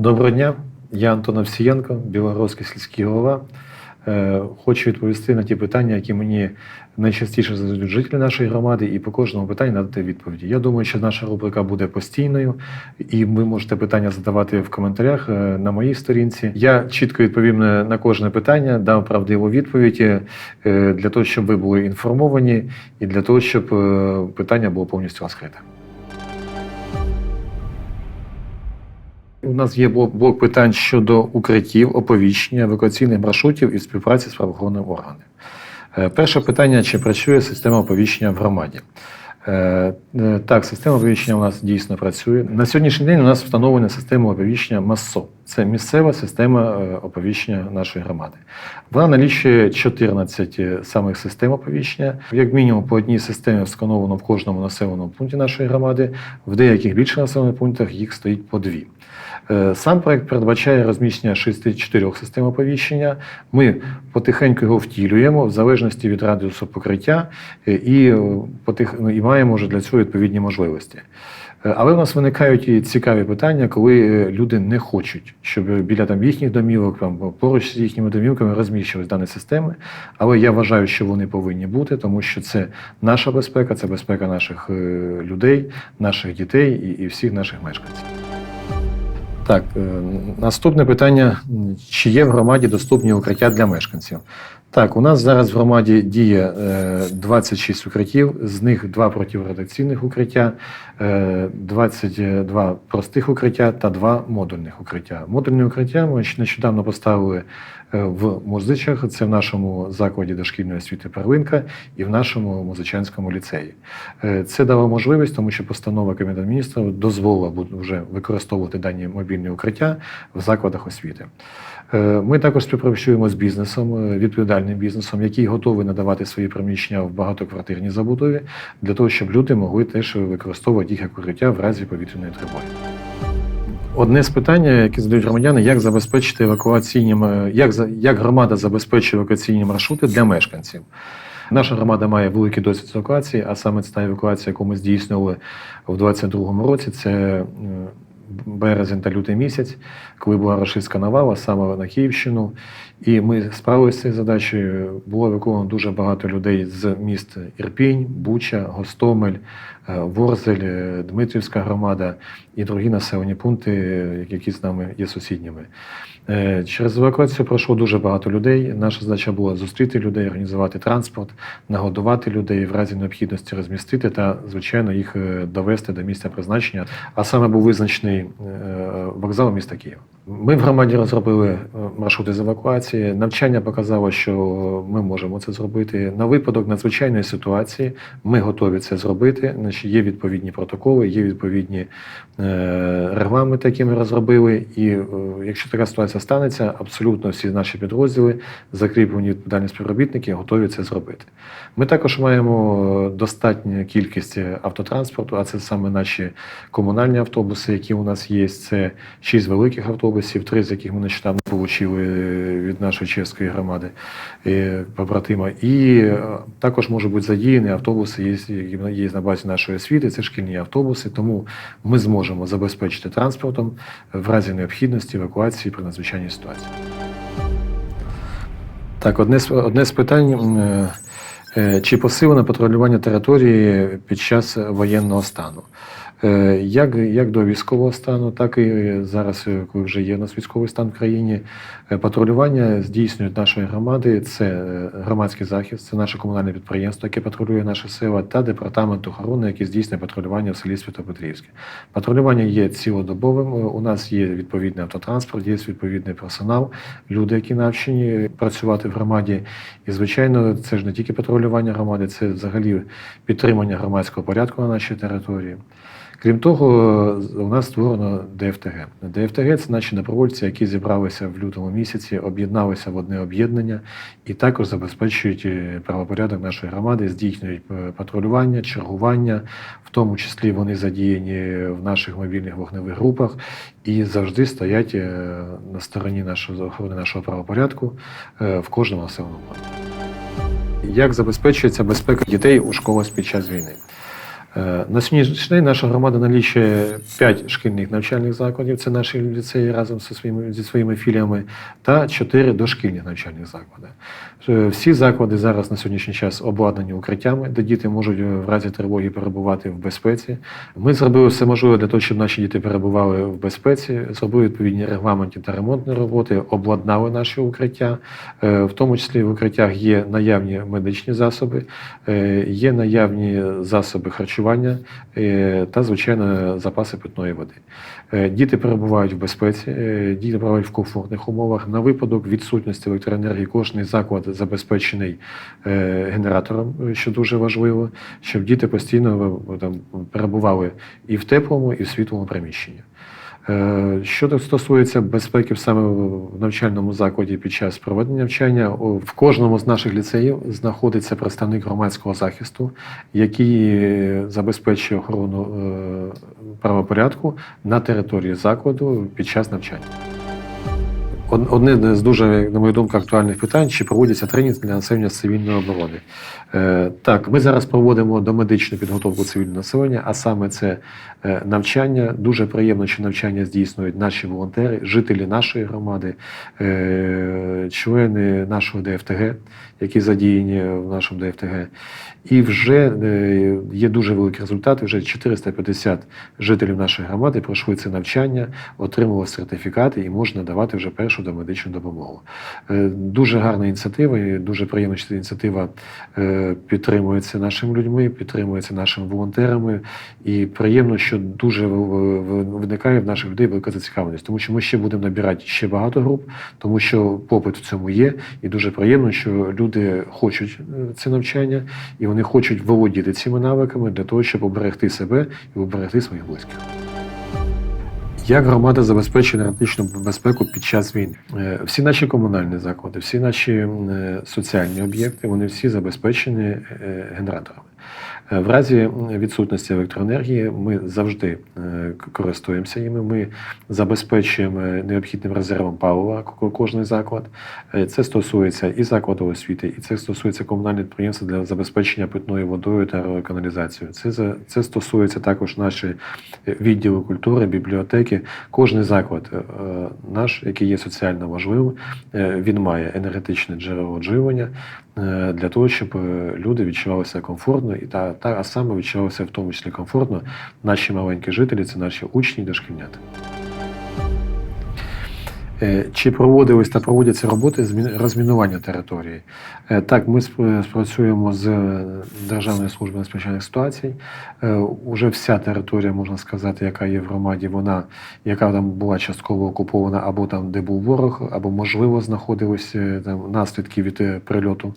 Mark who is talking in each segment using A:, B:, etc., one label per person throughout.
A: Доброго дня, я Антон Овсієнко, Білогородський сільський голова. Е, Хочу відповісти на ті питання, які мені найчастіше задають жителі нашої громади, і по кожному питанню надати відповіді. Я думаю, що наша рубрика буде постійною, і ви можете питання задавати в коментарях е, на моїй сторінці. Я чітко відповім на кожне питання, дам правдиву відповідь е, для того, щоб ви були інформовані, і для того, щоб питання було повністю розкрите. У нас є блок, питань щодо укриттів, оповіщення, евакуаційних маршрутів і співпраці з правоохоронними органами. Е, Перше питання: чи працює система оповіщення в громаді? Е, е, Так, система оповіщення у нас дійсно працює. На сьогоднішній день у нас встановлена система оповіщення МАСО. Це місцева система оповіщення нашої громади. Вона налічує 14 самих систем оповіщення. Як мінімум по одній системі встановлено в кожному населеному пункті нашої громади. В деяких більших населених пунктах їх стоїть по дві. Е, Сам проект передбачає розміщення 64 систем оповіщення. Ми потихеньку його втілюємо в залежності від радіусу покриття е, і, е, потих... ну, і маємо вже для цього відповідні можливості. Але в нас виникають і цікаві питання, коли люди не хочуть, щоб біля там їхніх домівок, там поруч з їхніми домівками розміщувалися дані системи. Але я вважаю, що вони повинні бути, тому що це наша безпека, це безпека наших людей, наших дітей і, і всіх наших мешканців. Так, е, наступне питання: чи є в громаді доступні укриття для мешканців? Так, у нас зараз в громаді діє е, 26 укриттів, з них два протирадіаційних укриття, е, 22 простих укриття та два модульних укриття. Модульні укриття ми нещодавно поставили е, в Музичах, це в нашому закладі дошкільної освіти Перлинка і в нашому музичанському ліцеї. Е, Це дало можливість, тому що постанова Кабінету міністрів дозволила вже використовувати дані мобільні укриття в закладах освіти. Е, Ми також співпрацюємо з бізнесом, е, відповідальним бізнесом, який готовий надавати свої приміщення в багатоквартирній забудові для того, щоб люди могли теж використовувати їх як укриття в разі повітряної тривоги. Одне з питань, яке задають громадяни, як забезпечити евакуаційні як, як громада забезпечує евакуаційні маршрути для мешканців. Наша громада має великий досвід евакуації, а саме та евакуація, яку ми здійснювали в 2022 році, це е, березень та лютий місяць, коли була рашистська навала саме на Київщину. І ми справилися з цією задачею. Було евакуовано дуже багато людей з міст Ірпінь, Буча, Гостомель, е, Ворзель, е, Дмитрівська громада і другі населені пункти, які з нами є сусідніми. Е, Через евакуацію пройшло дуже багато людей. Наша задача була зустріти людей, організувати транспорт, нагодувати людей, в разі необхідності розмістити та, звичайно, їх довести до місця призначення. А саме був визначений вокзал міста Києва. Ми в громаді розробили маршрути з евакуації. Навчання показало, що ми можемо це зробити. На випадок надзвичайної ситуації ми готові це зробити. Є відповідні протоколи, є відповідні е, регламенти, які ми розробили. І е, якщо така ситуація станеться, абсолютно всі наші підрозділи, закріплені відповідальні співробітники, готові це зробити. Ми також маємо достатню кількість автотранспорту, а це саме наші комунальні автобуси, які у нас є. Це шість великих автобусів, три з яких ми нещодавно отримали від нашої чеської громади е, побратима. І е, також можуть бути задіяні автобуси, які є на базі нашої освіти, це шкільні автобуси. Тому ми зможемо забезпечити транспортом в разі необхідності евакуації при надзвичайній ситуації. Так, одне з, одне з питань. е, Чи посилено патрулювання території під час воєнного стану? Е, Як, як до військового стану, так і зараз, е, коли вже є у нас військовий стан в країні, е, патрулювання здійснюють нашої громади. Це громадський захист, це наше комунальне підприємство, яке патрулює наше села, та департамент охорони, який здійснює патрулювання в селі Святопетрівське. Патрулювання є цілодобовим. У нас є відповідний автотранспорт, є відповідний персонал, люди, які навчені працювати в громаді. І, звичайно, це ж не тільки патрулювання громади, це взагалі підтримання громадського порядку на нашій території. Крім того, у нас створено ДФТГ. ДФТГ це наші добровольці, які зібралися в лютому місяці, об'єдналися в одне об'єднання і також забезпечують е, правопорядок нашої громади, здійснюють е, патрулювання, чергування, в тому числі вони задіяні в наших мобільних вогневих групах і завжди стоять е, на стороні нашого охорони нашого правопорядку в кожному населеному. Як забезпечується безпека дітей у школах під час війни? Е, На сьогоднішній день наша громада налічує 5 шкільних навчальних закладів, це наші ліцеї разом зі своїми, зі своїми філіями, та 4 дошкільних навчальних заклади. Е, Всі заклади зараз на сьогоднішній час обладнані укриттями, де діти можуть е, в разі тривоги перебувати в безпеці. Ми зробили все можливе для того, щоб наші діти перебували в безпеці, зробили відповідні регламенті та ремонтні роботи, обладнали наші укриття. В тому числі в укриттях є наявні медичні засоби, є наявні засоби харчування е, та, звичайно, запаси питної води. Е, Діти перебувають в безпеці, е, діти перебувають в комфортних умовах. На випадок відсутності електроенергії кожний заклад забезпечений генератором, що дуже важливо, щоб діти постійно там перебували і в теплому, і в світлому приміщенні. Е, Що стосується безпеки саме в навчальному закладі під час проведення навчання, в кожному з наших ліцеїв знаходиться представник громадського захисту, який е, забезпечує охорону е, правопорядку на території закладу під час навчання. Од- Одне з дуже, на мою думку, актуальних питань: чи проводяться тренінги для населення цивільної оборони? Е, так, ми зараз проводимо домедичну підготовку цивільного населення, а саме це е, навчання. Дуже приємно, що навчання здійснюють наші волонтери, жителі нашої громади, е, члени нашого ДФТГ, які задіяні в нашому ДФТГ. І вже є дуже великі результати. Вже 450 жителів нашої громади пройшли це навчання, отримали сертифікати і можна давати вже першу домедичну допомогу. Е, Дуже гарна ініціатива, і дуже приємно, що ця ініціатива е, підтримується нашими людьми, підтримується нашими волонтерами. І приємно, що дуже в- виникає в наших людей велика зацікавленість, тому що ми ще будемо набирати ще багато груп, тому що попит в цьому є, і дуже приємно, що люди хочуть е, це навчання, і вони хочуть володіти цими навиками для того, щоб оберегти себе і оберегти своїх близьких. Як громада забезпечує енергетичну безпеку під час війни? Е, Всі наші комунальні заклади, всі наші е, соціальні об'єкти, вони всі забезпечені е, генераторами. Е, В разі відсутності електроенергії ми завжди е, користуємося ними. Ми забезпечуємо необхідним резервом палива кожний заклад. Е, Це стосується і закладу освіти, і це стосується комунальних підприємств для забезпечення питною водою та каналізацією. Це, це стосується також наші відділи культури, бібліотеки. Кожний заклад е, наш, який є соціально важливим, е, він має енергетичне джерело живлення е, для того, щоб е, люди відчувалися комфортно і та, та а саме відчувалися в тому числі комфортно наші маленькі жителі, це наші учні і дошкільнята. Е, Чи проводились та проводяться роботи з розмінування території? Е, Так, ми спрацюємо з е, Державною службою надзвичайних ситуацій. Уже вся територія, можна сказати, яка є в громаді, вона яка там була частково окупована, або там, де був ворог, або можливо знаходилися е, там наслідки від прильоту,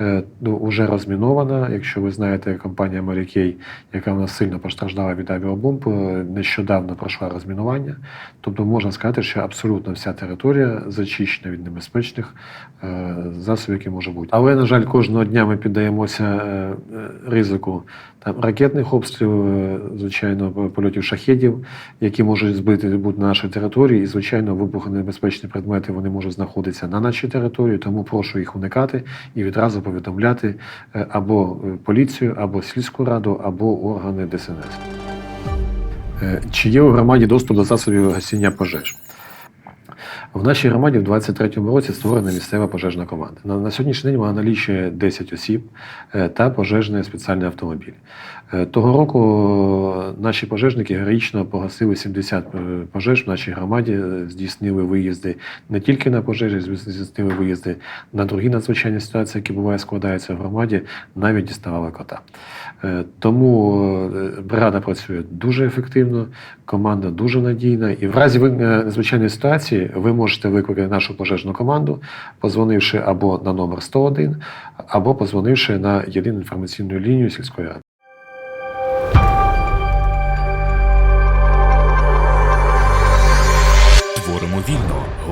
A: е, ну, вже розмінована. Якщо ви знаєте, компанія Марікей, яка в нас сильно постраждала від авіабомб, нещодавно пройшла розмінування. Тобто можна сказати, що абсолютно вся територія зачищена від небезпечних е, засобів, які може бути. Але, на жаль, кожного дня ми піддаємося е, е, ризику там, ракетних обстрілів, звичайно, польотів шахедів, які можуть збити бути на території. І, звичайно, вибухонебезпечні предмети вони можуть знаходитися на нашій території, тому прошу їх уникати і відразу повідомляти або поліцію, або сільську раду, або органи ДСНС. Чи є у громаді доступ до засобів гасіння пожеж? В нашій громаді в 23-му році створена місцева пожежна команда. На, на сьогоднішній день вона налічує 10 осіб е, та пожежний спеціальний автомобіль. Е, Того року е, наші пожежники героїчно погасили 70 е, пожеж в нашій громаді, здійснили виїзди не тільки на пожежі, здійснили виїзди на другі надзвичайні ситуації, які буває складаються в громаді, навіть діставали кота. Тому бригада працює дуже ефективно, команда дуже надійна. І в разі надзвичайної ситуації ви можете викликати нашу пожежну команду, позвонивши або на номер 101, або позвонивши на єдину інформаційну лінію сільської ради.